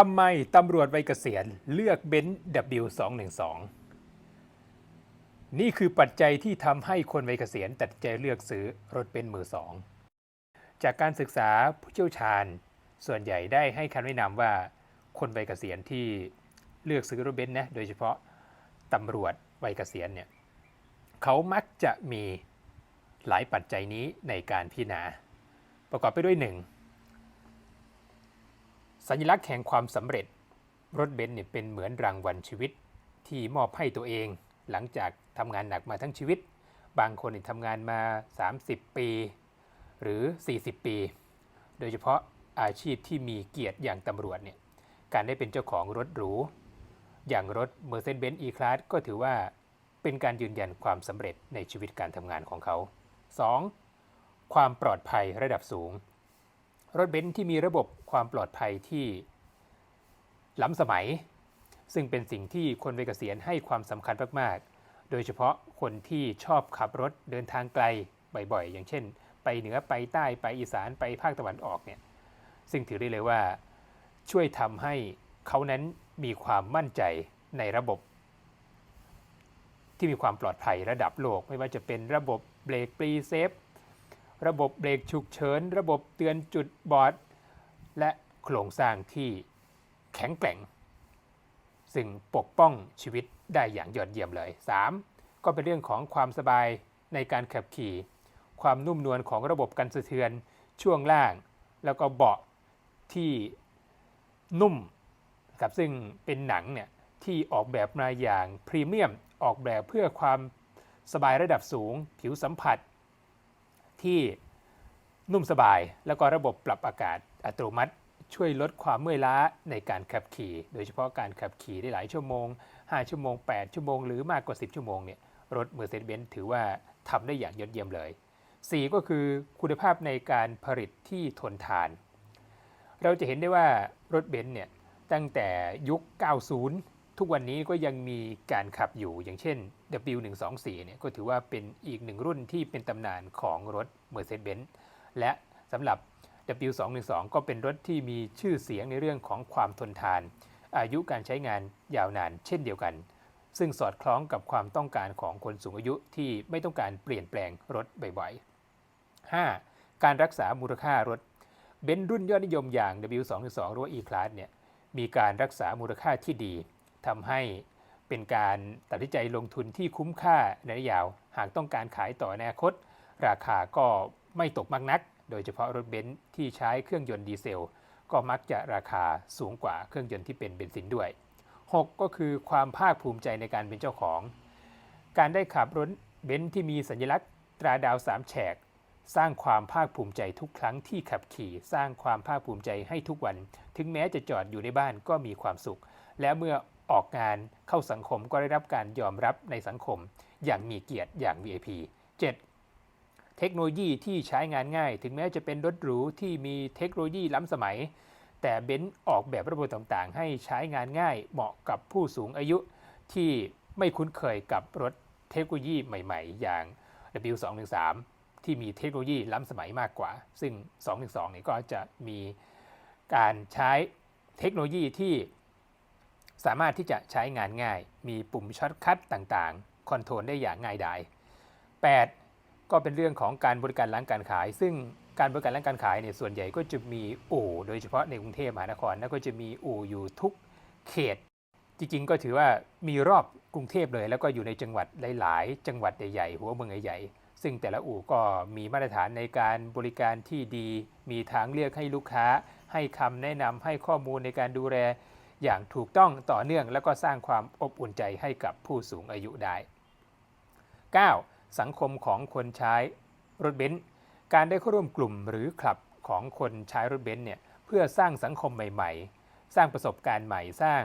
ทำไมตำรวจวัยเกษียณเลือกเบนซ์ W212 นี่คือปัจจัยที่ทำให้คนวัยเกษียณตัดใจเลือกซื้อรถเบนซ์มือสอง จากการศึกษาผู้เชี่ยวชาญ ส่วนใหญ่ได้ให้คำแนะนำว่าคนวัยเกษียณที่เลือกซื้อรถเบนซ์นะโดยเฉพาะตำรวจวัยเกษียณเนี่ยเขามักจะมีหลายปัจจัยนี้ในการพิจารณา ประกอบไปด้วย 1. สัญลักษณ์แห่งความสำเร็จ รถเบนซ์เนี่ยเป็นเหมือนรางวัลชีวิตที่มอบให้ตัวเอง หลังจากทำงานหนักมาทั้งชีวิต บางคนเนี่ยทำงานมา 30 ปี หรือ 40 ปี โดยเฉพาะอาชีพที่มีเกียรติอย่างตำรวจเนี่ยการได้เป็นเจ้าของรถหรู อย่างรถ Mercedes-Benz E-Class ก็ถือว่าเป็นการยืนยันความสำเร็จในชีวิตการทำงานของเขา 2. ความปลอดภัยระดับสูง รถเบนซ์ที่มีระบบความปลอดภัยที่ล้ำสมัย ซึ่งเป็นสิ่งที่คนวัยเกษียณให้ความสำคัญมากๆ โดยเฉพาะคนที่ชอบขับรถเดินทางไกลบ่อยๆ อย่างเช่น ไปเหนือไปใต้ไปอีสานไปภาคตะวันออกเนี่ยซึ่งถือได้เลยว่าช่วยทำให้เขานั้นมีความมั่นใจในระบบ ที่มีความปลอดภัยระดับโลก ไม่ว่าจะเป็นระบบเบรกปรีเซฟ ระบบเบรกฉุกเฉิน ระบบเตือนจุดบอด และโครงสร้างที่แข็งแกร่ง ซึ่งปกป้องชีวิตได้อย่างยอดเยี่ยมเลย 3. ก็เป็นเรื่องของความสบายในการขับขี่ ความนุ่มนวลของระบบกันสะเทือนช่วงล่าง แล้วก็เบาะที่นุ่มครับซึ่งเป็นหนังเนี่ยที่ออกแบบมาอย่างพรีเมียมออกแบบเพื่อความสบายระดับสูง ผิวสัมผัส ที่นุ่มสบาย แล้วก็ระบบปรับอากาศอัตโนมัติ ช่วยลดความเมื่อยล้าในการขับขี่ โดยเฉพาะการขับขี่ได้หลายชั่วโมง 5 ชั่วโมง 8 ชั่วโมง หรือมากกว่า 10 ชั่วโมงเนี่ยรถ Mercedes-Benz ถือว่าทำได้อย่างยอดเยี่ยมเลย 4 ก็คือคุณภาพในการผลิตที่ทนทาน เราจะเห็นได้ว่ารถเบนซ์เนี่ยตั้งแต่ยุค 90 ทุกวันนี้ก็ยังมีการขับอยู่อย่างเช่น W124 เนี่ยก็ถือว่าเป็นอีกหนึ่งรุ่นที่เป็นตำนานของรถ Mercedes-Benz และสำหรับ W212 ก็เป็นรถที่มีชื่อเสียงในเรื่องของความทนทาน อายุการใช้งานยาวนานเช่นเดียวกัน ซึ่งสอดคล้องกับความต้องการของคนสูงอายุที่ไม่ต้องการเปลี่ยนแปลงรถบ่อยๆ 5. การรักษามูลค่ารถเบนซ์รุ่นยอดนิยมอย่าง W212 หรือว่า E-Class เนี่ยมีการรักษามูลค่าที่ดี ทำให้เป็นการตัดสินใจลงทุนที่คุ้มค่าในระยะยาว หากต้องการขายต่อในอนาคต ราคาก็ไม่ตกมากนัก โดยเฉพาะรถเบนซ์ที่ใช้เครื่องยนต์ดีเซล ก็มักจะราคาสูงกว่าเครื่องยนต์ที่เป็นเบนซินด้วย 6 ก็คือความภาคภูมิใจในการเป็นเจ้าของ การได้ขับรถเบนซ์ที่มีสัญลักษณ์ตราดาวสามแฉกสร้างความภาคภูมิใจทุกครั้งที่ขับขี่ สร้างความภาคภูมิใจให้ทุกวัน ถึงแม้จะจอดอยู่ในบ้านก็มีความสุข และเมื่อ ออกงานเข้าสังคมก็ได้รับการยอมรับในสังคม อย่างมีเกียรติอย่าง VIP 7 เทคโนโลยีที่ใช้งานง่าย ถึงแม้จะเป็นรถหรูที่มีเทคโนโลยีล้ำสมัย แต่เบนซ์ออกแบบระบบต่างๆ ให้ใช้งานง่ายเหมาะกับผู้สูงอายุที่ไม่คุ้นเคยกับรถเทคโนโลยีใหม่ ๆ อย่าง W213 ที่มีเทคโนโลยีล้ำสมัยมากกว่า ซึ่ง 212 นี่ก็จะมีการใช้เทคโนโลยีที่ สามารถที่จะใช้งานง่าย มีปุ่มช็อตคัทต่างๆ คอนโทรลได้อย่างง่ายดาย 8 ก็เป็นเรื่องของการบริการร้านการขาย ซึ่งการบริการร้านการขายเนี่ยส่วนใหญ่ก็จะมีอู่โดยเฉพาะในกรุงเทพมหานครแล้วก็จะมีอู่อยู่ทุกเขต จริงๆ ก็ถือว่ามีรอบกรุงเทพเลย แล้วก็อยู่ในจังหวัดหลาย ๆ จังหวัดใหญ่ๆหัวเมืองใหญ่ๆซึ่งแต่ละอู่ก็มีมาตรฐานในการบริการที่ดี มีทางเลือกให้ลูกค้า ให้คำแนะนำให้ข้อมูลในการดูแล อย่างถูกต้องต่อเนื่องแล้วก็สร้างความอบอุ่นใจให้กับผู้สูงอายุได้ 9. สังคมของคนใช้รถเบนซ์การได้เข้าร่วมกลุ่มหรือคลับของคนใช้รถเบนซ์เนี่ยเพื่อสร้างสังคมใหม่ ๆ สร้างประสบการณ์ใหม่สร้าง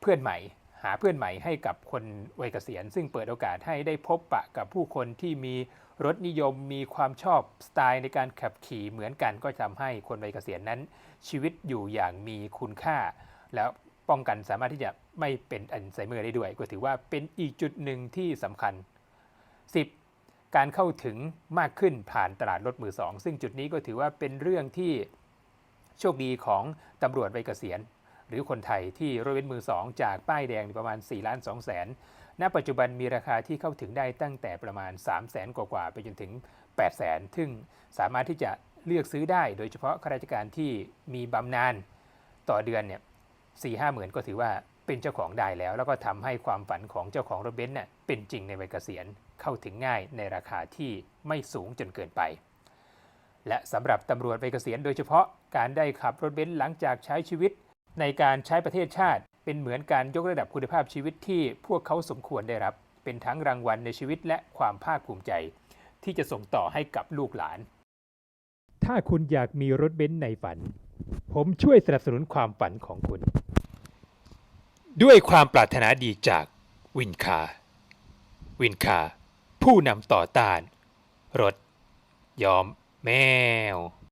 เพื่อนใหม่ หาเพื่อนใหม่ให้กับคนวัยเกษียณ ซึ่งเปิดโอกาสให้ได้พบปะกับผู้คนที่มีรถนิยมมีความชอบสไตล์ในการขับขี่เหมือนกันก็ทำให้คนวัยเกษียณนั้น ชีวิตอยู่อย่างมีคุณค่า แล้วป้องกันสามารถที่จะไม่เป็นอัลไซเมอร์ได้ด้วย ก็ถือว่าเป็นอีกจุดหนึ่งที่สำคัญ 10. การเข้าถึงมากขึ้นผ่านตลาดรถมือสองซึ่งจุดนี้ก็ถือว่าเป็นเรื่องที่โชคดีของตำรวจวัยเกษียณ หรือคนไทยที่รถเบนซ์มือ2จากป้ายแดงประมาณ4ล้าน2แสนณปัจจุบันมีราคาที่เข้าถึงได้ตั้งแต่ประมาณ 3 0 0แสนกว่าๆไปจนถึง 8 0 0แสนซึ่งสามารถที่จะเลือกซื้อได้ โดยเฉพาะข้าราชการที่มีบำนาญต่อเดือนเนี่ย สี่ห้าหมื่นก็ถือว่าเป็นเจ้าของได้แล้ว แล้วก็ทำให้ความฝันของเจ้าของรถเบนซ์เนี่ยเป็นจริงในวัยเกษียณเข้าถึงง่ายในราคาที่ไม่สูงจนเกินไป และสำหรับตำรวจวัยเกษียณโดยเฉพาะการได้ขับรถเบนซ์หลังจากใช้ชีวิต ในการใช้ประเทศชาติ เป็นเหมือนการยกระดับคุณภาพชีวิตที่พวกเขาสมควรได้รับ เป็นทั้งรางวัลในชีวิตและความภาคภูมิใจ ที่จะส่งต่อให้กับลูกหลาน ถ้าคุณอยากมีรถเบนซ์ในฝัน ผมช่วยสนับสนุนความฝันของคุณ ด้วยความปรารถนาดีจากวินคา วินคา ผู้นำต่อต้าน รถ ยอม แมว